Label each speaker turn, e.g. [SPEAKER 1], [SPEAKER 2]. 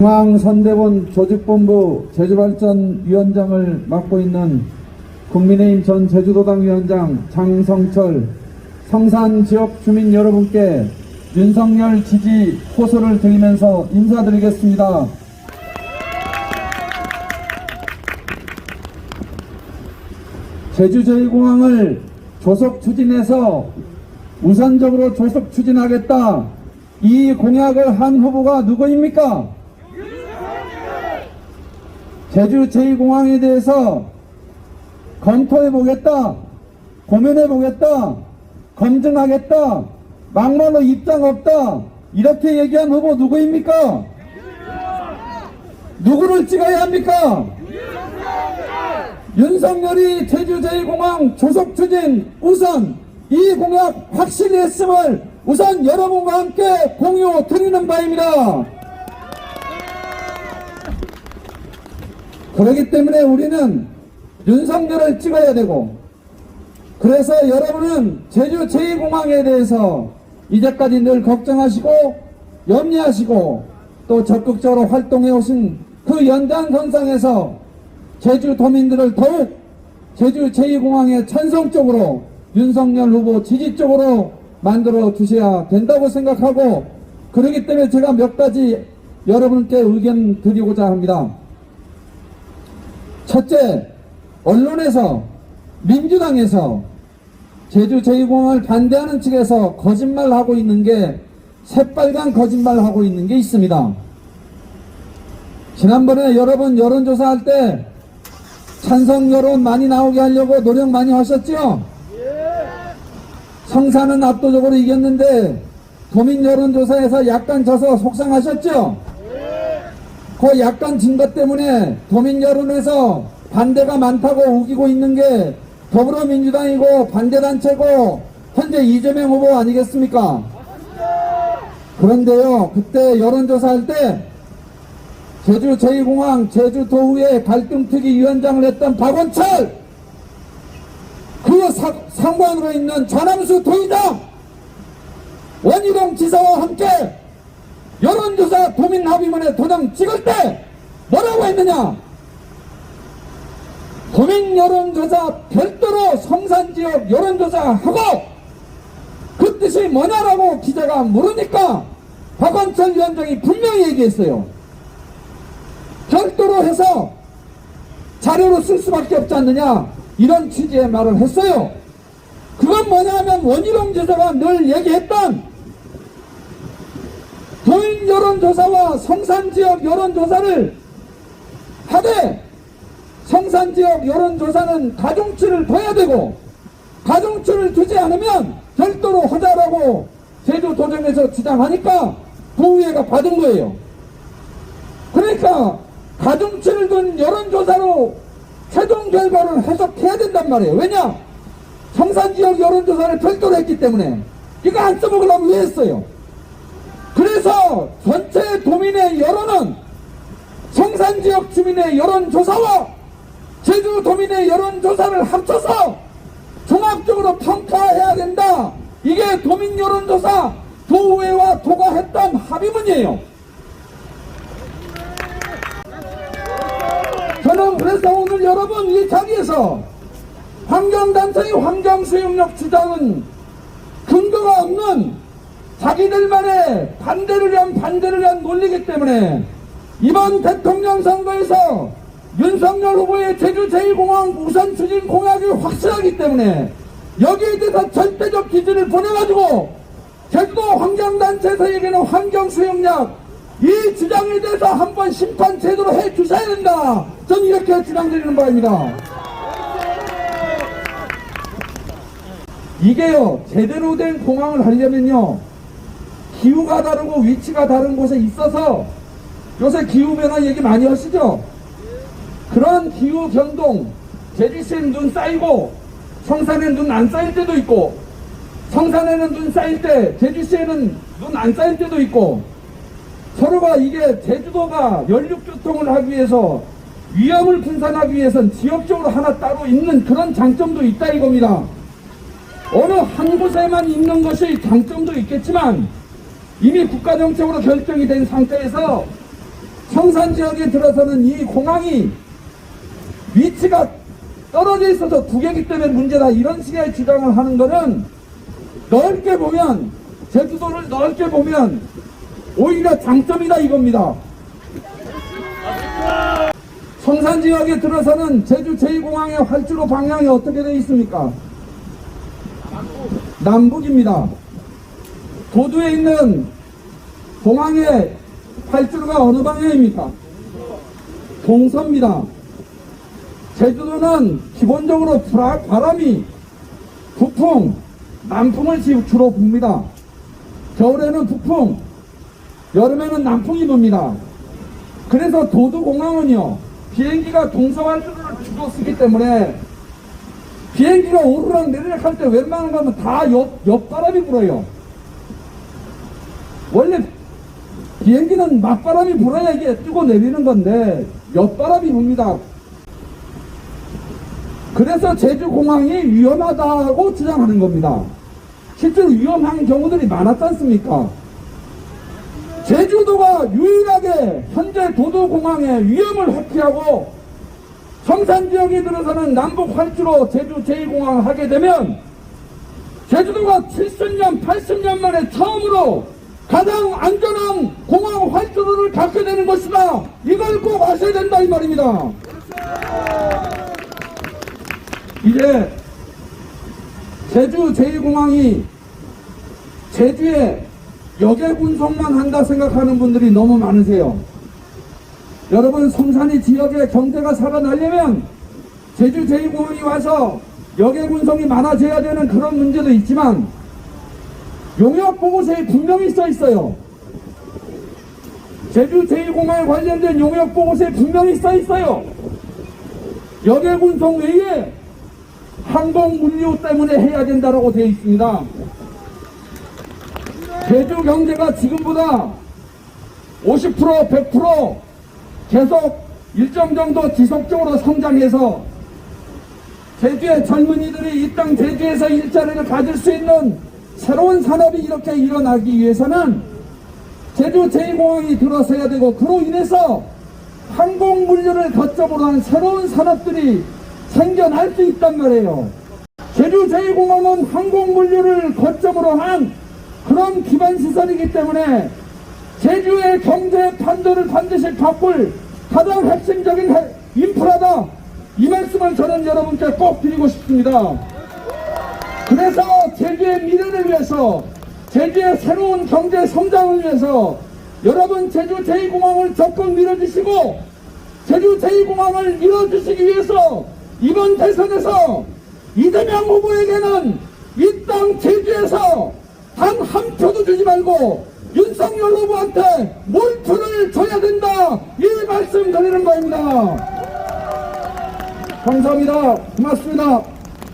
[SPEAKER 1] 중앙선대본 조직본부 제주발전위원장을 맡고 있는 국민의힘 전 제주도당 위원장 장성철 성산 지역 주민 여러분께 윤석열 지지 호소를 드리면서 인사드리겠습니다. 제주 제2공항을 조속 추진해서 우선적으로 조속 추진하겠다. 이 공약을 한 후보가 누구입니까? 제주 제2공항에 대해서 검토해 보겠다, 고민해 보겠다, 검증하겠다, 막말로 입장 없다, 이렇게 얘기한 후보 누구입니까? 누구를 찍어야 합니까? 윤석열이 제주 제2공항 조속 추진 우선 이 공약 확실히 했음을 우선 여러분과 함께 공유 드리는 바입니다. 그렇기 때문에 우리는 윤석열을 찍어야 되고 그래서 여러분은 제주 제2공항에 대해서 이제까지 늘 걱정하시고 염려하시고 또 적극적으로 활동해 오신 그 연장선상에서 제주 도민들을 더욱 제주 제2공항의 찬성적으로 윤석열 후보 지지 쪽으로 만들어 주셔야 된다고 생각하고 그렇기 때문에 제가 몇 가지 여러분께 의견 드리고자 합니다. 첫째, 언론에서 민주당에서 제주 제2공항을 반대하는 측에서 거짓말하고 있는 게 새빨간 거짓말하고 있는 게 있습니다. 지난번에 여러분 여론조사할 때 찬성 여론 많이 나오게 하려고 노력 많이 하셨죠? 성사는 압도적으로 이겼는데 도민 여론조사에서 약간 져서 속상하셨죠? 그 약간 진 것 때문에 도민 여론에서 반대가 많다고 우기고 있는 게 더불어민주당이고 반대단체고 현재 이재명 후보 아니겠습니까? 그런데요, 그때 여론조사할 때 제주 제2공항 제주도의회 갈등특위 위원장을 했던 박원철 그 사- 상관으로 있는 전함수 도의장 원희룡 지사와 함께 여론조사 도민 합의문에 도장 찍을 때 뭐라고 했느냐? 도민 여론조사 별도로 성산지역 여론조사하고 그 뜻이 뭐냐라고 기자가 물으니까 박원철 위원장이 분명히 얘기했어요. 별도로 해서 자료로 쓸 수밖에 없지 않느냐? 이런 취지의 말을 했어요. 그건 뭐냐면 원희룡 지사가 늘 얘기했던 도인 여론조사와 성산지역 여론조사를 하되 성산지역 여론조사는 가중치를 둬야 되고 가중치를 두지 않으면 별도로 하자라고 제주도정에서 주장하니까 도의회가 받은 거예요. 그러니까 가중치를 둔 여론조사로 최종 결과를 해석해야 된단 말이에요. 왜냐? 성산지역 여론조사를 별도로 했기 때문에 이거 안 써먹으려면 왜 했어요? 그래서 전체 도민의 여론은 성산지역 주민의 여론조사와 제주 도민의 여론조사를 합쳐서 종합적으로 평가해야 된다. 이게 도민 여론조사 도의회와 도가 했던 합의문이에요. 저는 그래서 오늘 여러분 이 자리에서 환경단체의 환경수용력 주장은 근거가 없는 자기들만의 반대를 위한 반대를 위한 논리기 때문에 이번 대통령 선거에서 윤석열 후보의 제주 제1공항 우선 추진 공약이 확실하기 때문에 여기에 대해서 절대적 기준을 보내가지고 제주도 환경단체에서에게는 환경수용력 이 주장에 대해서 한번 심판 제대로 해 주셔야 된다. 저는 이렇게 주장드리는 바입니다. 이게요 제대로 된 공항을 하려면요 기후가 다르고 위치가 다른 곳에 있어서 요새 기후변화 얘기 많이 하시죠? 그런 기후 변동, 제주시엔 눈 쌓이고 성산엔 눈 안 쌓일 때도 있고 성산에는 눈 쌓일 때 제주시에는 눈 안 쌓일 때도 있고 서로가 이게 제주도가 연륙교통을 하기 위해서 위험을 분산하기 위해선 지역적으로 하나 따로 있는 그런 장점도 있다 이겁니다. 어느 한 곳에만 있는 것이 장점도 있겠지만 이미 국가정책으로 결정이 된 상태에서 청산 지역에 들어서는 이 공항이 위치가 떨어져 있어서 두 개기 때문에 문제다 이런 식의 주장을 하는 거는 넓게 보면 제주도를 넓게 보면 오히려 장점이다 이겁니다. 청산 지역에 들어서는 제주 제2공항의 활주로 방향이 어떻게 되어 있습니까? 남북입니다. 도두에 있는 공항의 활주로가 어느 방향입니까? 동서입니다. 제주도는 기본적으로 바람이 북풍, 남풍을 지- 주로 붑니다. 겨울에는 북풍, 여름에는 남풍이 붑니다. 그래서 도두공항은요, 비행기가 동서활주로를 주로 쓰기 때문에 비행기가 오르락 내리락 할 때 웬만한 거면 다 옆, 옆바람이 불어요. 원래 비행기는 맞바람이 불어야 이게 뜨고 내리는 건데 옆바람이 붑니다. 그래서 제주공항이 위험하다고 주장하는 겁니다. 실제로 위험한 경우들이 많았지 않습니까? 제주도가 유일하게 현재 도도공항의 위험을 회피하고 청산 지역에 들어서는 남북 활주로 제주 제2공항을 하게 되면 제주도가 70년, 80년 만에 처음으로 가장 안전한 공항 활주로를 갖게 되는 것이다. 이걸 꼭 아셔야 된다 이 말입니다. 이제 제주 제2공항이 제주에 역외 군송만 한다 생각하는 분들이 너무 많으세요. 여러분 성산이 지역의 경제가 살아나려면 제주 제2공항이 와서 역외 군송이 많아져야 되는 그런 문제도 있지만 용역 보고서에 분명히 써 있어요. 제주 제2공항에 관련된 용역 보고서에 분명히 써 있어요. 군송 외에 항공 물류 때문에 해야 된다라고 되어 있습니다. 제주 경제가 지금보다 50% 100% 계속 일정 정도 지속적으로 성장해서 제주의 젊은이들이 이 땅 제주에서 일자리를 가질 수 있는 새로운 산업이 이렇게 일어나기 위해서는 제주 제2공항이 들어서야 되고 그로 인해서 항공 물류를 거점으로 한 새로운 산업들이 생겨날 수 있단 말이에요. 제주 제2공항은 항공 물류를 거점으로 한 그런 기반 시설이기 때문에 제주의 경제 판도를 반드시 바꿀 가장 핵심적인 해- 인프라다. 이 말씀을 저는 여러분께 꼭 드리고 싶습니다. 그래서 제주의 미래를 위해서 제주의 새로운 경제 성장을 위해서 여러분 제주 제2공항을 적극 밀어주시고 제주 제2공항을 밀어주시기 위해서 이번 대선에서 이재명 후보에게는 이 땅 제주에서 단 한 표도 주지 말고 윤석열 후보한테 몰표를 줘야 된다. 이 말씀 드리는 겁니다. 감사합니다. 고맙습니다